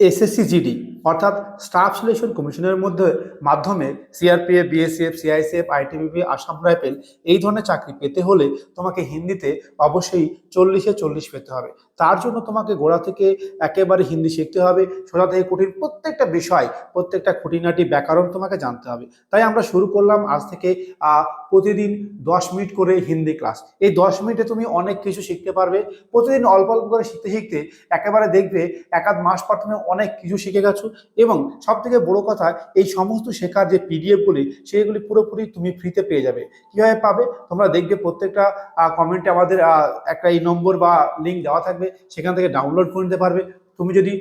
SSC GD অর্থাৎ staff selection কমিশনের মধ্যে মাধ্যমে CRPF, BSF, CICF, ITBP, Assam rifle এই ধরনের চাকরি পেতে হলে তোমাকে হিন্দিতে অবশ্যই চল্লিশে চল্লিশ পেতে হবে। তার জন্য তোমাকে গোড়া থেকে একেবারে হিন্দি শিখতে হবে। সোজা থেকে কঠিন প্রত্যেকটা বিষয়, প্রত্যেকটা খুঁটিনাটি, ব্যাকরণ তোমাকে জানতে হবে। তাই আমরা শুরু করলাম আজ থেকে প্রতিদিন দশ মিনিট করে হিন্দি ক্লাস। এই দশ মিনিটে তুমি অনেক কিছু শিখতে পারবে। প্রতিদিন অল্প অল্প করে শিখতে শিখতে একেবারে দেখবে এক আধ মাস পর তুমি অনেক কিছু শিখে গেছো। এবং সব থেকে বড় কথা, এই সমস্ত শেখার যে পিডিএফগুলি সেইগুলি পুরোপুরি তুমি ফ্রিতে পেয়ে যাবে। কীভাবে পাবে? তোমরা দেখবে প্রত্যেকটা কমেন্টে আমাদের একটা এই নম্বর বা লিঙ্ক দেওয়া থাকবে। সেখান থেকে ডাউনলোড করে নিতে পারবে। তুমি যদি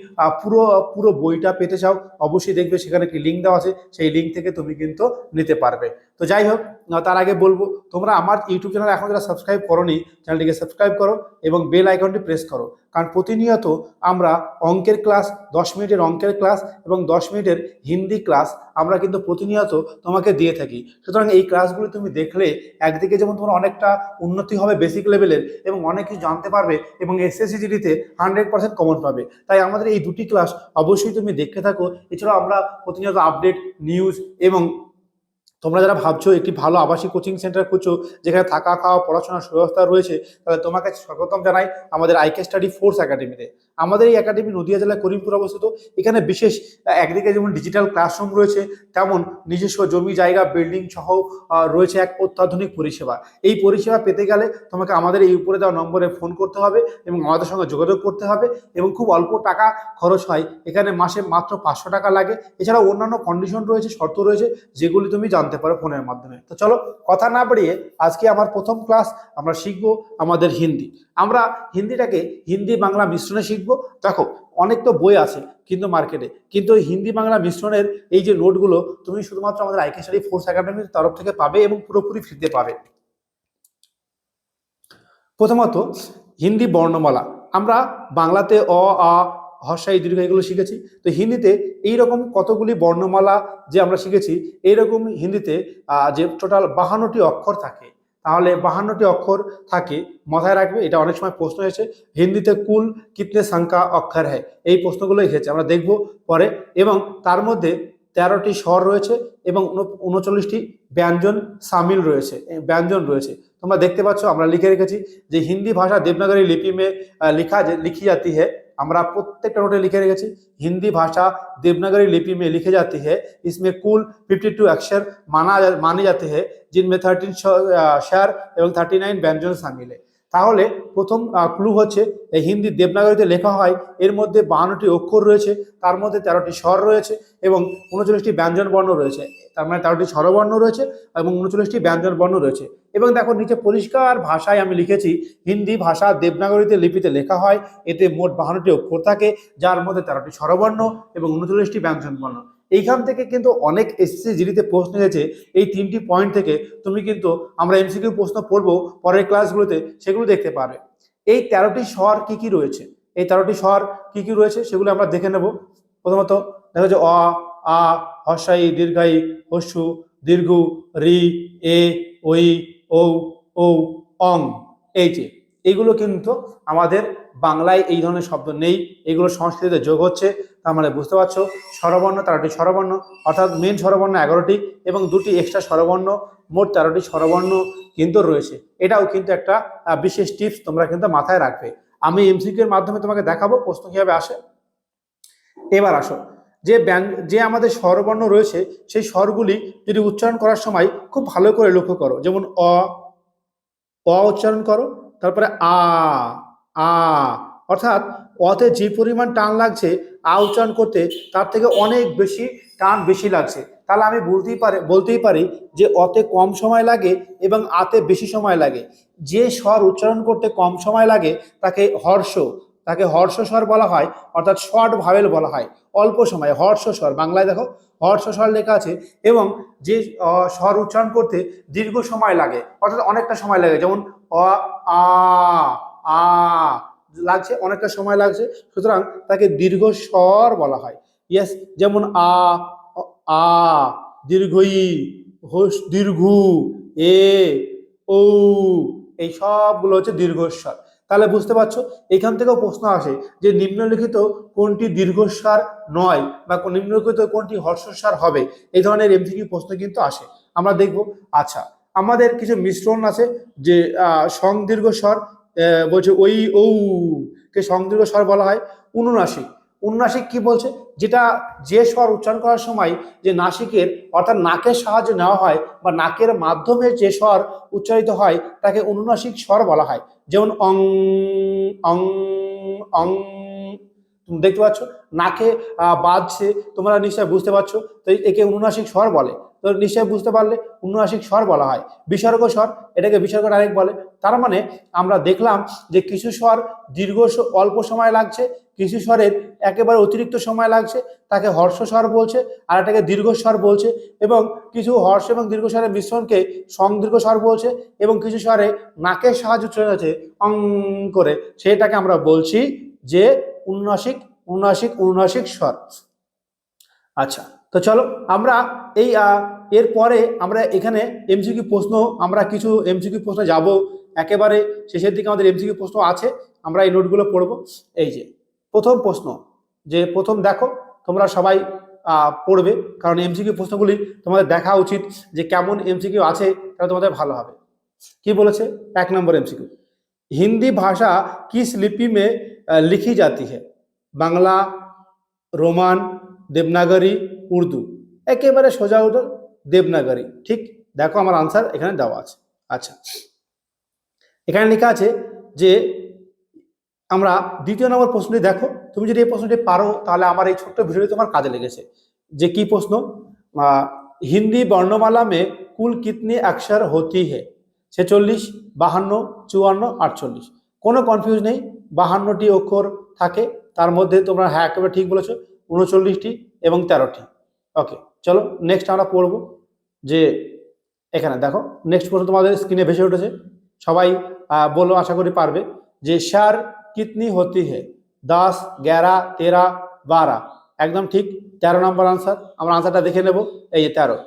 পুরো পুরো বইটা পেতে চাও, অবশ্যই দেখবে সেখানে একটি লিঙ্ক দেওয়া আছে। সেই লিঙ্ক থেকে তুমি কিন্তু নিতে পারবে। তো যাই হোক তার আগে বলব, তোমরা আমার ইউটিউব চ্যানেল এখন যারা সাবস্ক্রাইব করোনি চ্যানেলটিকে সাবস্ক্রাইব করো এবং বেল আইকনটি প্রেস করো। কারণ প্রতিনিয়ত আমরা অঙ্কের ক্লাস দশ মিনিটের অঙ্কের ক্লাস এবং দশ মিনিটের হিন্দি ক্লাস আমরা কিন্তু প্রতিনিয়ত তোমাকে দিয়ে থাকি। সুতরাং এই ক্লাসগুলি তুমি দেখলে একদিকে যেমন তোমার অনেকটা উন্নতি হবে বেসিক লেভেলের এবং অনেক কিছু জানতে পারবে এবং এসএসসি জিডিতে হান্ড্রেড পার্সেন্ট কমন পাবে। তাই আমাদের এই দুটি ক্লাস অবশ্যই তুমি দেখতে থাকো। এছাড়াও আমরা প্রতিনিয়ত আপডেট নিউজ এবং তোমরা যারা ভাবছ একটি ভালো আবাসিক কোচিং সেন্টার খুঁজছো, যেখানে থাকা, খাওয়া, পড়াশোনার সুব্যবস্থা রয়েছে, তাহলে তোমাকে স্বাগতম জানাই আমাদের আইকে স্টাডি ফোর্স একাডেমিতে আমাদের এই একাডেমি নদিয়া জেলার করিমপুর অবস্থিত। এখানে বিশেষ একদিকে যেমন ডিজিটাল ক্লাসরুম রয়েছে। তেমন নিজস্ব জমি, জায়গা বিল্ডিং সহ রয়েছে এক অত্যাধুনিক পরিষেবা। এই পরিষেবা পেতে গেলে তোমাকে আমাদের এই উপরে দেওয়া নম্বরে ফোন করতে হবে এবং আমাদের সঙ্গে যোগাযোগ করতে হবে এবং খুব অল্প টাকা খরচ হয়। এখানে মাসে মাত্র পাঁচশো টাকা লাগে। এছাড়া অন্যান্য কন্ডিশন রয়েছে, শর্ত রয়েছে, যেগুলি তুমি জানতে পারো ফোনের মাধ্যমে। তো চলো, কথা না বাড়িয়ে আজকে আমার প্রথম ক্লাস আমরা শিখব আমাদের হিন্দি। আমরা হিন্দিটাকে হিন্দি বাংলা মিশ্রণে শিখব। দেখো, অনেক তো বই আছে কিন্তু মার্কেটে কিন্তু হিন্দি বাংলা মিশ্রণের এই যে নোটগুলো তুমি শুধুমাত্র আমাদের আইকে আইকেশারি ফোর্স একাডেমির তরফ থেকে পাবে এবং পুরোপুরি ফ্রিতে পাবে। প্রথমত, হিন্দি বর্ণমালা। আমরা বাংলাতে অ, আ হর্ষাই দীর্ঘ এগুলো শিখেছি। তো হিন্দিতে এইরকম কতগুলি বর্ণমালা যে আমরা শিখেছি, এইরকম হিন্দিতে যে টোটাল বাহান্নটি অক্ষর থাকে তাহলে বাহান্নটি অক্ষর থাকে, মাথায় রাখবে, এটা অনেক সময় প্রশ্ন এসেছে হিন্দিতে কুল কিতনে সংখ্যা অক্ষর হ্যাঁ এই প্রশ্নগুলো এসেছে আমরা দেখব পরে, এবং তার মধ্যে তেরোটি স্বর রয়েছে এবং উনচল্লিশটি ব্যঞ্জন সামিল রয়েছে ব্যঞ্জন রয়েছে, তোমরা দেখতে পাচ্ছ, আমরা লিখে রেখেছি যে হিন্দি ভাষা দেবনাগরী লিপি মে লিখা লিখি জাতি হ্যাঁ আমরা প্রত্যেকটা নোটে লিখে রেখেছি হিন্দি ভাষা देवनागरी लिपि में लिखी जाती है इसमें कुल 52 अक्षर माना जा- माने जाते हैं जिनमें 13 श- अ, স্বর এবং 39 ব্যঞ্জন শামিল है তাহলে প্রথম ক্লু হচ্ছে, এই হিন্দি দেবনাগরীতে লেখা হয়, এর মধ্যে বাহান্নটি অক্ষর রয়েছে, তার মধ্যে তেরোটি স্বর রয়েছে এবং উনচল্লিশটি ব্যঞ্জন বর্ণ রয়েছে। তার মানে তেরোটি স্বরবর্ণ রয়েছে এবং উনচল্লিশটি ব্যঞ্জন বর্ণ রয়েছে। এবং দেখো, নিচে পরিষ্কার ভাষায় আমি লিখেছি, হিন্দি ভাষা দেবনাগরীতে লিপিতে লেখা হয়, এতে মোট বাহান্নটি অক্ষর থাকে, যার মধ্যে তেরোটি স্বরবর্ণ এবং উনচল্লিশটি ব্যঞ্জন বর্ণ। এইখান থেকে কিন্তু অনেক এসএসসি জিডিতে প্রশ্ন এসেছে, এই তিনটি পয়েন্ট থেকে তুমি কিন্তু আমরা এমসিকিউ প্রশ্ন পড়ব পরের ক্লাসগুলোতে সেগুলো দেখতে পারবে। এই তেরোটি স্বর কি কি রয়েছে? এই তেরোটি স্বর কি কি রয়েছে সেগুলো আমরা দেখে নেব। প্রথমত, দেখা যাচ্ছে অ, আ হর্ষাই দীর্ঘাই হস্যু দীর্ঘ, রি, এ ওই ও ও অং, এই যে। এইগুলো কিন্তু আমাদের বাংলায় এই ধরনের শব্দ নেই। এগুলো সংস্কৃতিতে যোগ হচ্ছে। তার মানে বুঝতে পারছ? স্বরবর্ণ তেরোটি স্বরবর্ণ, অর্থাৎ মেন স্বরবর্ণ এগারোটি এবং দুটি এক্সট্রা স্বরবর্ণ, মোট তেরোটি স্বরবর্ণ কিন্তু রয়েছে। এটাও কিন্তু একটা বিশেষ টিপস তোমরা কিন্তু মাথায় রাখবে। আমি এমসিকিউ এর মাধ্যমে তোমাকে দেখাবো, প্রশ্ন কীভাবে আসে। এবার আসো। যে ব্যঞ্জ যে আমাদের স্বরবর্ণ রয়েছে, সেই স্বরগুলি যদি উচ্চারণ করার সময় খুব ভালো করে লক্ষ্য করো। যেমন অ অ উচ্চারণ করো, তারপরে আ আ, অর্থাৎ অতে যে পরিমাণ টান লাগছে আ উচ্চারণ করতে তার থেকে অনেক বেশি টান বেশি লাগছে। তাহলে আমি বলতেই পারি বলতেই পারি যে অতে কম সময় লাগে এবং আতে বেশি সময় লাগে। যে স্বর উচ্চারণ করতে কম সময় লাগে, তাকে হর্ষ তাকে হর্ষ স্বর বলা হয়, অর্থাৎ শর্ট ভাবেল বলা হয়, অল্প সময়। হর্ষ স্বর, বাংলায় দেখো, হর্ষ স্বর লেখা আছে এবং যে স্বর উচ্চারণ করতে দীর্ঘ সময় লাগে, অর্থাৎ অনেকটা সময় লাগে, যেমন অ, আ আ লাগছে অনেকটা সময় লাগছে। সুতরাং তাকে দীর্ঘ স্বর বলা হয়। ইয়েস যেমন আ আ দীর্ঘই হোস দীর্ঘ এ ও এই সবগুলো হচ্ছে দীর্ঘস্বর। তাহলে বুঝতে পারছ এখান থেকেও প্রশ্ন আসে যে নিম্নলিখিত কোনটি দীর্ঘস্বর নয় বা নিম্নলিখিত কোনটি হর্ষস্বর হবে? এই ধরনের এমসিকিউ প্রশ্ন কিন্তু আসে। আমরা দেখব। আচ্ছা আমাদের কিছু মিশ্রণ আছে যে আহ, সংদীর্ঘ স্বর আহ, বলছে ওই ও কে সংদীর্ঘ স্বর বলা হয় অনুনাসিক অনুনাসিক কি বলছে? যেটা যে স্বর উচ্চারণ করার সময় যে নাসিকের, অর্থাৎ নাকের সাহায্য নেওয়া হয় বা নাকের মাধ্যমে যে স্বর উচ্চারিত হয়, তাকে অনুনাসিক স্বর বলা হয়। যেমন অং অং অং। তুমি দেখতে পাচ্ছ? নাকে বাজছে, তোমরা নিশ্চয় বুঝতে পারছ। তো একে অনুনাসিক স্বর বলে। তো নিশ্চয় বুঝতে পারলে অনুনাসিক স্বর বলা হয়। বিসর্গ স্বর, এটাকে বিসর্গ ডাইরেক্ট বলে। তার মানে আমরা দেখলাম যে কিছু স্বর দীর্ঘ অল্প সময় লাগছে কিছু স্বরের একেবারে অতিরিক্ত সময় লাগছে, তাকে হর্ষ স্বর বলছে, আর এটাকে দীর্ঘস্বর বলছে, এবং কিছু হর্ষ এবং দীর্ঘস্বরের মিশ্রণকে সংদীর্ঘ স্বর বলছে, এবং কিছু স্বরে নাকের সাহায্য চলে যাচ্ছে, অং করে। সেটাকে আমরা বলছি যে উন্নাসিক উন্নাসিক উন্নাসিক স্বর আচ্ছা তো চলো আমরা এই এরপরে আমরা এখানে এমসিকিউ প্রশ্ন, আমরা কিছু এমসিকিউ প্রশ্ন যাব। একেবারে শেষের দিকে আমাদের এমসিকিউ প্রশ্ন আছে আমরা এই নোটগুলো পড়ব এই যে প্রথম প্রশ্ন যে প্রথম দেখো তোমরা সবাই আহ, পড়বে কারণ এমসিকিউ প্রশ্নগুলি তোমাদের দেখা উচিত যে কেমন এমসিকিউ আছে তাহলে তোমাদের ভালো হবে কি বলেছে এক নম্বর এমসিকিউ हिंदी भाषा किस लिपि में अ, लिखी जाती है বাংলা রোমান দেবনাগরী উর্দু একেবারে সোজা উত্তর দেবনাগরী ঠিক দেখো আমার আনসার এখানে দেওয়া আছে আচ্ছা এখানে লেখা আছে যে, আমরা দ্বিতীয় নম্বর প্রশ্নটি দেখো। তুমি যদি এই প্রশ্নটি পারো, তাহলে আমার এই ছোট্ট ভিডিওটি তোমার কাজে লেগেছে। যে কি প্রশ্ন? হিন্দি বর্ণমালা মে কুল কিতনি অক্ষর হতি হে ছেচল্লিশ, বাহান্ন, চুয়ান্ন, আটচল্লিশ। কোনো কনফিউজ নেই। বাহান্নটি অক্ষর থাকে। তার মধ্যে তোমরা হ্যাঁ একেবারে ঠিক বলেছ। উনচল্লিশটি এবং তেরোটি। ওকে চলো নেক্সট আমরা পড়ব। যে, এখানে দেখো। নেক্সট প্রশ্ন তোমাদের স্ক্রিনে ভেসে উঠেছে। সবাই বলো, আশা করি পারবে, যে সার কিতনি হতি হে দশ গ্যারা, তেরা, বারা। একদম ঠিক, তেরো নম্বর আনসার আমরা আনসারটা দেখে নেব। এই যে তেরো।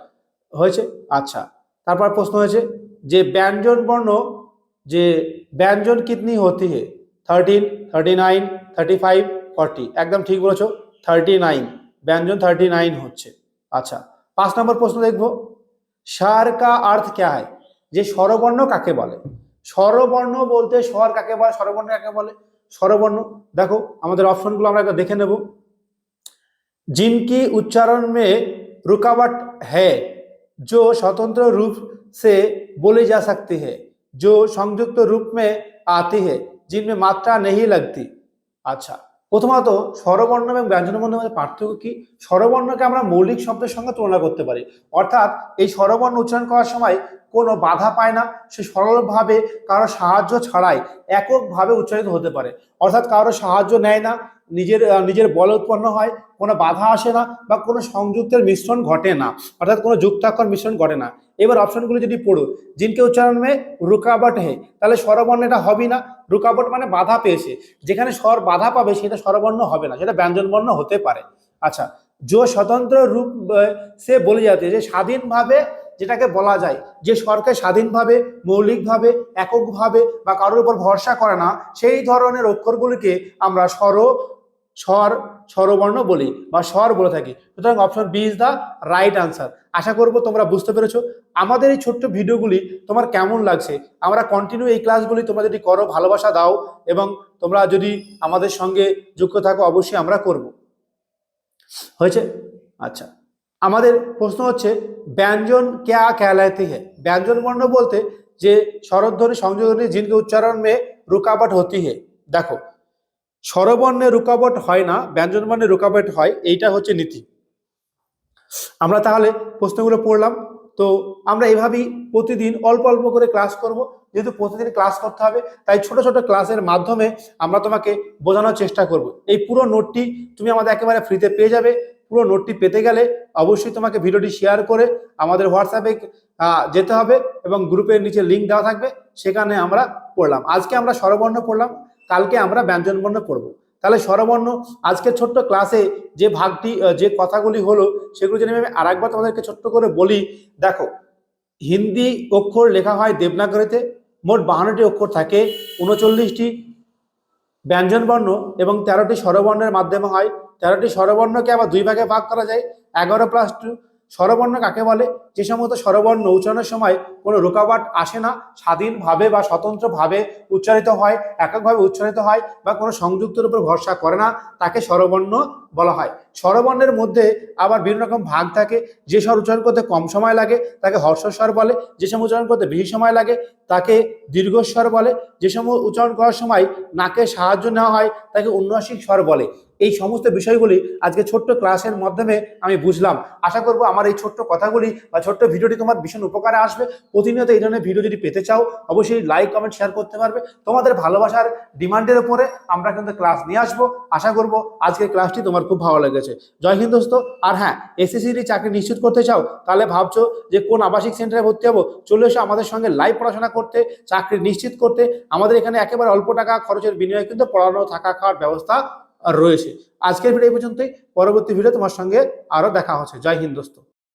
হয়েছে? আচ্ছা। তারপর প্রশ্ন হয়েছে, যে ব্যঞ্জন বর্ণ, যে ব্যঞ্জন কিতনি হতি হে thirteen thirty nine thirty five forty একদম ঠিক বলেছ থার্টি নাইন ব্যঞ্জন থার্টি নাইন হচ্ছে। আচ্ছা। পাঁচ নম্বর প্রশ্ন দেখব। স্বর কা অর্থ ক্যা হয় যে স্বরবর্ণ কাকে বলে? স্বরবর্ণ বলতে স্বর কাকে বলে স্বরবর্ণ কাকে বলে স্বরবর্ণ দেখো আমাদের অপশনগুলো আমরা একবার দেখে নেব जिनकी उच्चारण में रुकावट है जो स्वतंत्र रूप से बोली जा सकती है जो संयुक्त रूप में आती है जिनमें मात्रा नहीं लगती আচ্ছা প্রথমত স্বরবর্ণ এবং ব্যঞ্জনবর্ণের মধ্যে পার্থক্য কি? স্বরবর্ণকে আমরা মৌলিক শব্দের সঙ্গে তুলনা করতে পারি। অর্থাৎ এই স্বরবর্ণ উচ্চারণ করার সময় কোনো বাধা পায় না, সে সরলভাবে কারও সাহায্য ছাড়াই এককভাবে উচ্চারিত হতে পারে। অর্থাৎ কারও সাহায্য নেয় না, নিজের নিজের বল উৎপন্ন হয়, কোনো বাধা আসে না বা কোনো সংযুক্তের মিশ্রণ ঘটে না। অর্থাৎ কোনো যুক্তাক্ষর মিশ্রণ ঘটে না। এবার অপশনগুলো যদি পড়ো জিনকে উচ্চারণ মে রুকাবট হে। তাহলে স্বরবর্ণ এটা হবে না। রুকাবট মানে বাধা পেয়েছে। যেখানে স্বর বাধা পাবে, সেটা স্বরবর্ণ হবে না। সেটা ব্যঞ্জনবর্ণ হতে পারে। আচ্ছা যে স্বতন্ত্র রূপ সে বলে যাতে যে স্বাধীনভাবে যেটাকে বলা যায়, যে স্বরকে স্বাধীনভাবে, মৌলিকভাবে, এককভাবে বা কারোর উপর ভরসা করে না, সেই ধরনের অক্ষরগুলিকে আমরা স্বর স্বর, স্বরবর্ণ বলি বা স্বর বলে থাকি। সুতরাং option B is the right answer আশা করব তোমরা বুঝতে পেরেছ। আমাদের এই ছোট্ট ভিডিওগুলি তোমার কেমন লাগছে? আমরা কন্টিনিউ এই ক্লাসগুলি তোমরা যদি করো, ভালোবাসা দাও এবং তোমরা যদি আমাদের সঙ্গে যুক্ত থাকো, অবশ্যই আমরা করব। হয়েছে? আচ্ছা। আমাদের প্রশ্ন হচ্ছে, ব্যঞ্জন ক্যা ক্যালাতে হে ব্যঞ্জন বর্ণ বলতে যে স্বরধ্বনি সংযোজনী জিনকে উচ্চারণ মে রুকাবট হতি হে। দেখো স্বরবর্ণে রুকাবট হয় না ব্যঞ্জন বর্ণে রুকাবট হয়, এইটা হচ্ছে নীতি। আমরা তাহলে প্রশ্নগুলো পড়লাম, তো আমরা এভাবেই প্রতিদিন অল্প অল্প করে ক্লাস করব। যেহেতু প্রতিদিন ক্লাস করতে হবে, তাই ছোট ছোট ক্লাসের মাধ্যমে আমরা তোমাকে বোঝানোর চেষ্টা করব। এই পুরো নোটটি তুমি আমাদের একেবারে ফ্রিতে পেয়ে যাবে। পুরো নোটটি পেতে গেলে অবশ্যই তোমাকে ভিডিওটি শেয়ার করে আমাদের হোয়াটসঅ্যাপে যেতে হবে এবং গ্রুপের নিচে লিঙ্ক দেওয়া থাকবে, সেখানে আমরা পড়লাম। আজকে আমরা স্বরবর্ণ পড়লাম। কালকে আমরা ব্যঞ্জনবর্ণ পড়ব তাহলে স্বরবর্ণ আজকের ছোট্ট ক্লাসে যে ভাগটি যে কথাগুলি হলো, সেগুলো যদি আমি আরেকবার তোমাদেরকে ছোট্ট করে বলি, দেখো, হিন্দি অক্ষর লেখা হয় দেবনাগরীতে, মোট বাহান্নটি অক্ষর থাকে, উনচল্লিশটি ব্যঞ্জন বর্ণ এবং তেরোটি স্বরবর্ণের মাধ্যমে হয়। তেরোটি স্বরবর্ণকে আবার দুই ভাগে ভাগ করা যায়, এগারো প্লাস টু স্বরবর্ণ কাকে বলে? যে সমস্ত স্বরবর্ণ উচ্চারণের সময় কোনো রোকাবাট আসে না, স্বাধীনভাবে বা স্বতন্ত্রভাবে উচ্চারিত হয়, এককভাবে উচ্চারিত হয় বা কোনো সংযুক্তের উপর ভরসা করে না, তাকে স্বরবর্ণ বলা হয়। স্বরবর্ণের মধ্যে আবার বিভিন্ন রকম ভাগ থাকে। যে স্বর উচ্চারণ করতে কম সময় লাগে, তাকে হর্ষস্বর বলে। যে সময় উচ্চারণ করতে বেশি সময় লাগে, তাকে দীর্ঘস্বর বলে। যে সময় উচ্চারণ করার সময় নাকে সাহায্য নেওয়া হয়, তাকে উন্নাসিক স্বর বলে। এই সমস্ত বিষয়গুলি আজকে ছোট্ট ক্লাসের মাধ্যমে আমি বুঝলাম। আশা করব আমার এই ছোট্ট কথাগুলি বা ছোট্ট ভিডিওটি তোমার ভীষণ উপকারে আসবে। প্রতিনিয়ত এই ধরনের ভিডিও যদি পেতে চাও, অবশ্যই লাইক কমেন্ট শেয়ার করতে পারবে। তোমাদের ভালোবাসার ডিমান্ডের উপরে আমরা কিন্তু ক্লাস নিয়ে আসব। আশা করব আজকের ক্লাসটি তোমার খুব ভালো লেগেছে। জয় হিন্দ দোস্ত। আর হ্যাঁ এসএসসি চাকরি নিশ্চিত করতে চাও, তাহলে ভাবছ যে কোন আবাসিক সেন্টারে ভর্তি হব? চলে এসো আমাদের সঙ্গে লাইভ পড়াশোনা করতে, চাকরি নিশ্চিত করতে। আমাদের এখানে একেবারে অল্প টাকা খরচের বিনিময়ে কিন্তু পড়ানো, থাকা, খাওয়ার ব্যবস্থা রয়েছে। আজকের ভিডিও এই পর্যন্তই। পরবর্তী ভিডিও তোমার সঙ্গে আরও দেখা হচ্ছে। জয় হিন্দ দোস্ত।